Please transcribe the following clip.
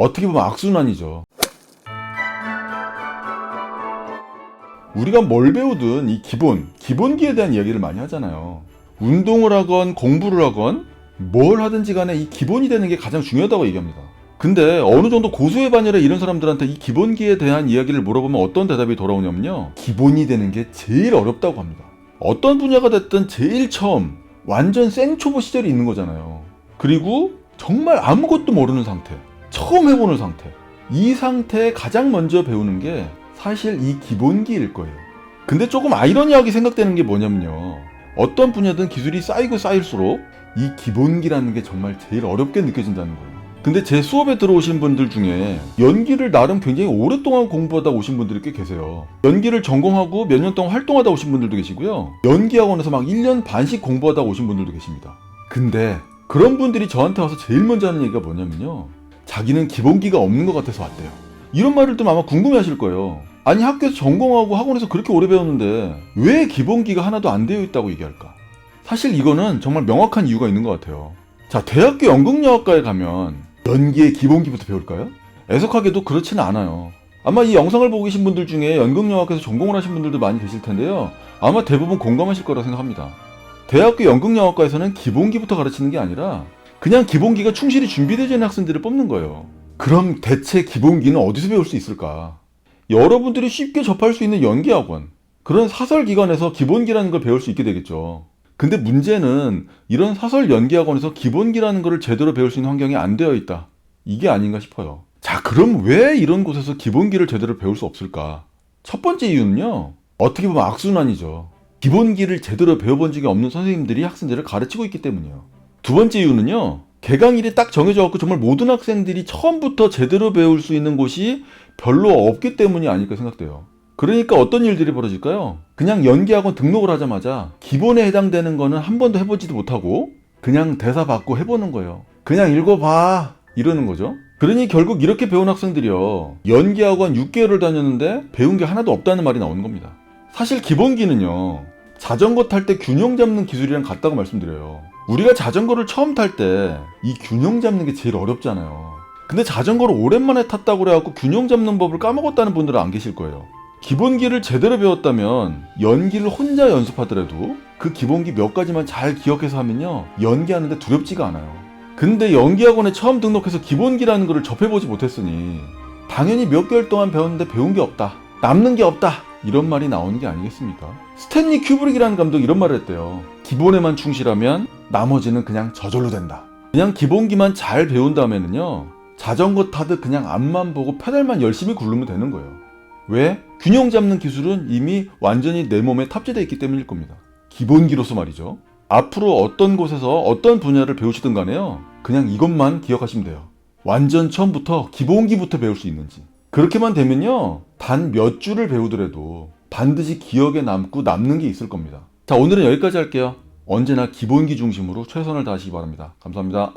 어떻게 보면 악순환이죠. 우리가 뭘 배우든 이 기본, 기본기에 대한 이야기를 많이 하잖아요. 운동을 하건 공부를 하건 뭘 하든지 간에 이 기본이 되는 게 가장 중요하다고 얘기합니다. 근데 어느 정도 고수의 반열에 이런 사람들한테 이 기본기에 대한 이야기를 물어보면 어떤 대답이 돌아오냐면요. 기본이 되는 게 제일 어렵다고 합니다. 어떤 분야가 됐든 제일 처음 완전 생초보 시절이 있는 거잖아요. 그리고 정말 아무것도 모르는 상태. 처음 해보는 상태. 이 상태에 가장 먼저 배우는 게 사실 이 기본기일 거예요. 근데 조금 아이러니하게 생각되는 게 뭐냐면요. 어떤 분야든 기술이 쌓이고 쌓일수록 이 기본기라는 게 정말 제일 어렵게 느껴진다는 거예요. 근데 제 수업에 들어오신 분들 중에 연기를 나름 굉장히 오랫동안 공부하다 오신 분들이 꽤 계세요. 연기를 전공하고 몇 년 동안 활동하다 오신 분들도 계시고요. 연기학원에서 막 1년 반씩 공부하다 오신 분들도 계십니다. 근데 그런 분들이 저한테 와서 제일 먼저 하는 얘기가 뭐냐면요. 자기는 기본기가 없는 것 같아서 왔대요. 이런 말을 좀 아마 궁금해 하실 거예요. 아니 학교에서 전공하고 학원에서 그렇게 오래 배웠는데 왜 기본기가 하나도 안 되어 있다고 얘기할까? 사실 이거는 정말 명확한 이유가 있는 것 같아요. 자, 대학교 연극영화과에 가면 연기의 기본기부터 배울까요? 애석하게도 그렇지는 않아요. 아마 이 영상을 보고 계신 분들 중에 연극영화과에서 전공을 하신 분들도 많이 계실 텐데요. 아마 대부분 공감하실 거라 생각합니다. 대학교 연극영화과에서는 기본기부터 가르치는 게 아니라 그냥 기본기가 충실히 준비되어 있는 학생들을 뽑는 거예요. 그럼 대체 기본기는 어디서 배울 수 있을까? 여러분들이 쉽게 접할 수 있는 연기학원, 그런 사설 기관에서 기본기라는 걸 배울 수 있게 되겠죠. 근데 문제는 이런 사설 연기학원에서 기본기라는 것을 제대로 배울 수 있는 환경이 안 되어 있다. 이게 아닌가 싶어요. 자, 그럼 왜 이런 곳에서 기본기를 제대로 배울 수 없을까? 첫 번째 이유는요, 어떻게 보면 악순환이죠. 기본기를 제대로 배워본 적이 없는 선생님들이 학생들을 가르치고 있기 때문이에요. 두 번째 이유는요, 개강일이 딱 정해져 갖고 정말 모든 학생들이 처음부터 제대로 배울 수 있는 곳이 별로 없기 때문이 아닐까 생각돼요. 그러니까 어떤 일들이 벌어질까요? 그냥 연기학원 등록을 하자마자 기본에 해당되는 거는 한 번도 해보지도 못하고 그냥 대사 받고 해보는 거예요. 그냥 읽어봐 이러는 거죠. 그러니 결국 이렇게 배운 학생들이요. 연기학원 6개월을 다녔는데 배운 게 하나도 없다는 말이 나오는 겁니다. 사실 기본기는요. 자전거 탈 때 균형 잡는 기술이랑 같다고 말씀드려요. 우리가 자전거를 처음 탈 때 이 균형 잡는 게 제일 어렵잖아요. 근데 자전거를 오랜만에 탔다고 그래갖고 균형 잡는 법을 까먹었다는 분들은 안 계실 거예요. 기본기를 제대로 배웠다면 연기를 혼자 연습하더라도 그 기본기 몇 가지만 잘 기억해서 하면요 연기하는데 두렵지가 않아요. 근데 연기학원에 처음 등록해서 기본기라는 거를 접해보지 못했으니 당연히 몇 개월 동안 배웠는데 배운 게 없다. 남는 게 없다. 이런 말이 나오는 게 아니겠습니까? 스탠리 큐브릭이라는 감독이 이런 말을 했대요. 기본에만 충실하면 나머지는 그냥 저절로 된다. 그냥 기본기만 잘 배운 다음에는요. 자전거 타듯 그냥 앞만 보고 페달만 열심히 굴르면 되는 거예요. 왜? 균형 잡는 기술은 이미 완전히 내 몸에 탑재되어 있기 때문일 겁니다. 기본기로서 말이죠. 앞으로 어떤 곳에서 어떤 분야를 배우시든 간에요. 그냥 이것만 기억하시면 돼요. 완전 처음부터 기본기부터 배울 수 있는지. 그렇게만 되면요. 단몇 줄을 배우더라도 반드시 기억에 남고 남는 게 있을 겁니다. 자, 오늘은 여기까지 할게요. 언제나 기본기 중심으로 최선을 다하시기 바랍니다. 감사합니다.